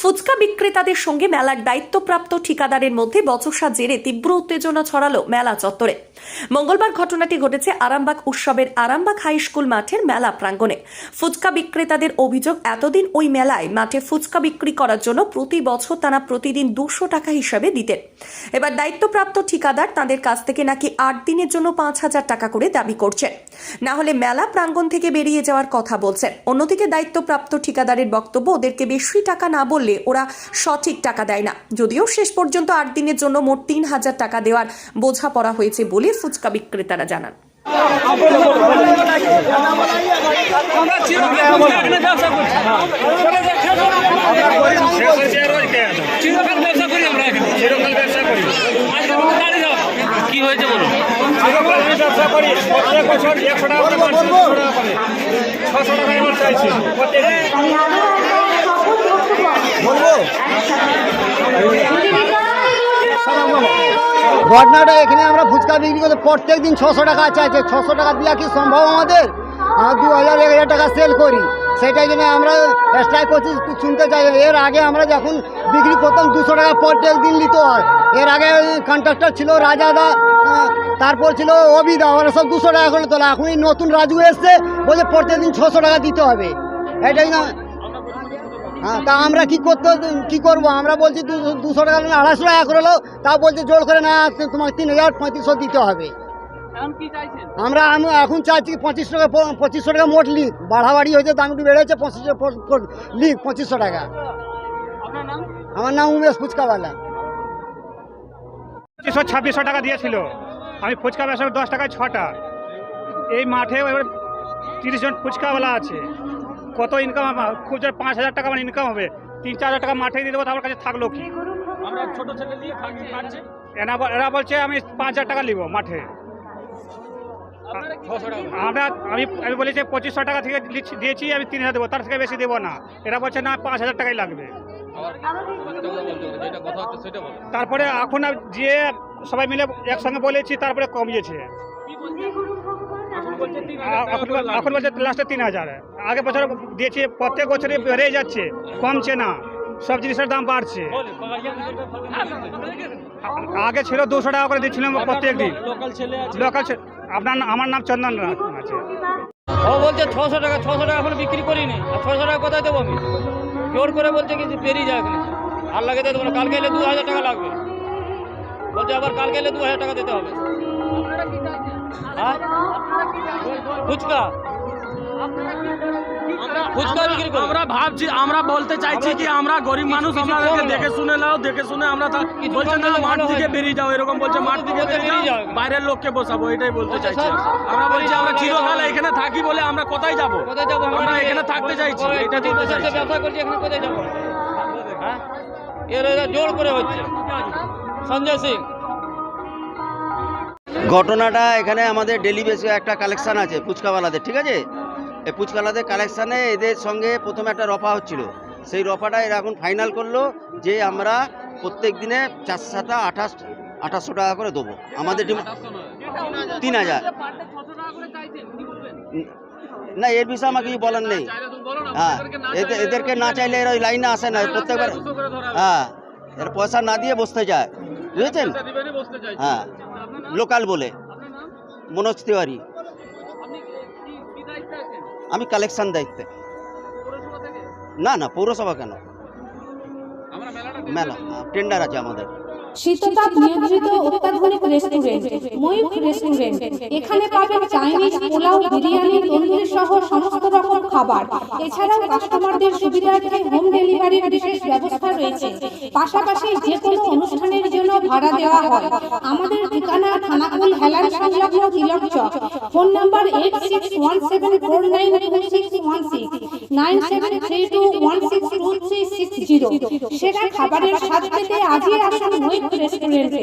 ফুচকা বিক্রেতাদের সঙ্গে মেলার দায়িত্বপ্রাপ্ত ঠিকাদারের মধ্যে বচসা জেরে তীব্র উত্তেজনা ছড়ালো মেলা চত্বরে। মঙ্গলবার ঘটনাটি ঘটেছে আরামবাগ উৎসবের আরামবাগ হাই স্কুল মাঠের মেলা প্রাঙ্গণে। ফুচকা বিক্রেতাদের অভিযোগ, এতদিন ওই মেলায় মাঠে ফুচকা বিক্রি করার জন্য প্রতি বছর তারা প্রতিদিন দুশো টাকা হিসাবে দিতেন। এবার দায়িত্বপ্রাপ্ত ঠিকাদার তাদের কাছ থেকে নাকি আট দিনের জন্য পাঁচ হাজার টাকা করে দাবি করছেন। না হলে মেলা প্রাঙ্গণ থেকে বেরিয়ে যাওয়ার কথা বলছেন। অন্যদিকে দায়িত্বপ্রাপ্ত ঠিকাদারের বক্তব্য, ওদেরকে বেশি টাকা না বললে ওরা সঠিক টাকা দেয় না। যদিও শেষ পর্যন্ত আট দিনের জন্য মোট তিন হাজার টাকা দেওয়ার বোঝাপড়া হয়েছে বলে ফুচকা বিক্রেতারা জানান। চিরকাল ব্যবসা করি আমরা এখানে চিরকাল ব্যবসা করি আজকে কোনো গাড়ি দাও কি হয়েছে বলুন চিরকাল আমি ঘটনাটা এখানে আমরা ফুচকা বিক্রি করতে প্রত্যেক দিন ছশো টাকা চাইছে। ছশো টাকা দেওয়া কি সম্ভব আমাদের? আর দু হাজার, এক হাজার টাকা সেল করি। সেটাই জন্য আমরা স্ট্রাইক করছি শুনতে চাই। এর আগে আমরা যখন বিক্রি করতাম দুশো টাকা প্রত্যেক দিন নিতে হয় এর আগে কন্ট্রাক্টর ছিল রাজাদা তারপর ছিল অবিদা ওরা সব দুশো টাকা করে তোলা। এখন নতুন রাজু এসছে, বলছে প্রত্যেকদিন ছশো টাকা দিতে হবে। এটাই না হ্যাঁ তা আমরা কি করতে, কি করব? আমরা বলছি দুশো টাকা আড়াইশো টাকা করে তা বলছে জোর করে না তোমাকে তিন হাজার পঁয়ত্রিশশো দিতে হবে। আমরা আমি এখন চাইছি পঁচিশ টাকা পঁচিশশো টাকা মোট লিখ বাড়াবাড়ি হয়েছে দাম একটু বেড়েছে পঁচিশশো প- পঁচিশশো টাকা। আমার নাম উমেশ ফুচকাওয়ালা পঁচিশশো ছাব্বিশশো টাকা দিয়েছিল। আমি ফুচকা ব্যবসা দশ টাকায় ছটা। এই মাঠে এবার তিরিশ জন ফুচকাওয়ালা আছে। কত ইনকাম আমার? খুব জোর পাঁচ হাজার টাকা আমার ইনকাম হবে। তিন চার হাজার টাকা মাঠে দিয়ে দেবো আমার কাছে থাকল কি? এরা বলছে আমি পাঁচ হাজার টাকা নিব মাঠে। আমরা, আমি আমি বলেছি পঁচিশশো টাকা থেকে দিয়েছি, আমি তিন হাজার দেবো, তার থেকে বেশি দেবো না। এরা বলছে, না, পাঁচ হাজার টাকাই লাগবে। তারপরে এখন যে সবাই মিলে একসঙ্গে বলেছি, তারপরে কমিয়েছে। এখন বলছে লাস্টে তিন হাজার। আগে বছর দিয়েছি, প্রত্যেক বছরই বেড়ে যাচ্ছে, কমছে না। সব জিনিসের দাম বাড়ছে। আগে ছিল দুশো টাকা করে দিচ্ছিলাম প্রত্যেক দিন। আপনার আমার নাম চন্দন আছে। ও বলছে ছশো টাকা ছশো টাকা এখন বিক্রি করিনি। আর ছশো টাকা কোথায় দেবো আমি? জোর করে বলছে কিন্তু যে বেরিয়ে যায় এখানে। আর লাগে দেবো না কালকে এলে দু হাজার টাকা লাগবে। বলছে আবার কালকে এলে দু হাজার টাকা দিতে হবে। হ্যাঁ? ফুচকা? ফুচকা বিক্রি করি। আমরা ভাবছি আমরা বলতে চাইছি কি আমরা গরিব মানুষ আমাদেরকে দেখে শুনে নাও দেখে শুনে আমরা তা- বলছে না মাঠ থেকে বেরিয়ে যাও এরকম বলছে মাঠ থেকে বেরিয়ে যাও। বাইরের লোককে বসাবো এটাই বলতে চাইছি। আমরা বলছি আমরা চিরকাল এখানে থাকি বলে আমরা কোথায় যাব? কোথায় যাব? আমরা এখানে থাকতে চাইছি এটা তিন বলতে বছর চাইছি। ব্যবসা করছি এখানে কোথায় যাব? হ্যাঁ? এর জোর করে হচ্ছে। সঞ্জয় সিং। ঘটনাটা এখানে আমাদের ডেলি বেসে একটা কালেকশন আছে ফুচকাওয়ালাদের ঠিক আছে? এই ফুচকাওয়ালাদের কালেকশানে এদের সঙ্গে প্রথমে একটা রফা হচ্ছিল। সেই রফাটা এরা এখন ফাইনাল করল যে আমরা প্রত্যেক দিনে চার সাতা আঠাশ আঠাশশো টাকা করে দেবো। আমাদের ডিম তিন হাজার। না এর বিষয়ে আমার কিছু বলার নেই। হ্যাঁ এদের এদেরকে না চাইলে এরা ওই লাইনে আসে না। প্রত্যেকবার হ্যাঁ এরা পয়সা না দিয়ে বসতে যায় বুঝেছেন? হ্যাঁ লোকাল বলে। মনোজ তিওয়ারি। আমি কালেকশন দায়িত্বে না না, পৌরসভা কেন? মেলা টেন্ডার আছে আমাদের। নিয়ন্ত্রিত অত্যাধুনিক রেস্টুরেন্ট ময়ূখ রেস্টুরেন্ট এখানে পাবেন চাইনিজ পোলাও, বিরিয়ানি, তন্দুরি সহ সমস্ত রকম খাবার। এছাড়াও কাস্টমারদের সুবিধার্থে হোম ডেলিভারির বিশেষ ব্যবস্থা রয়েছে। পাশাপাশি যে কোনো ভাড়া দেওয়া হয়। আমাদের ঠিকানা থানাকুল হেলার সংলগ্ন Tilak Chak. Phone number eight six one seven four nine two nine seven three one খাবারের স্বাদ আজই রেস্টুরেন্টে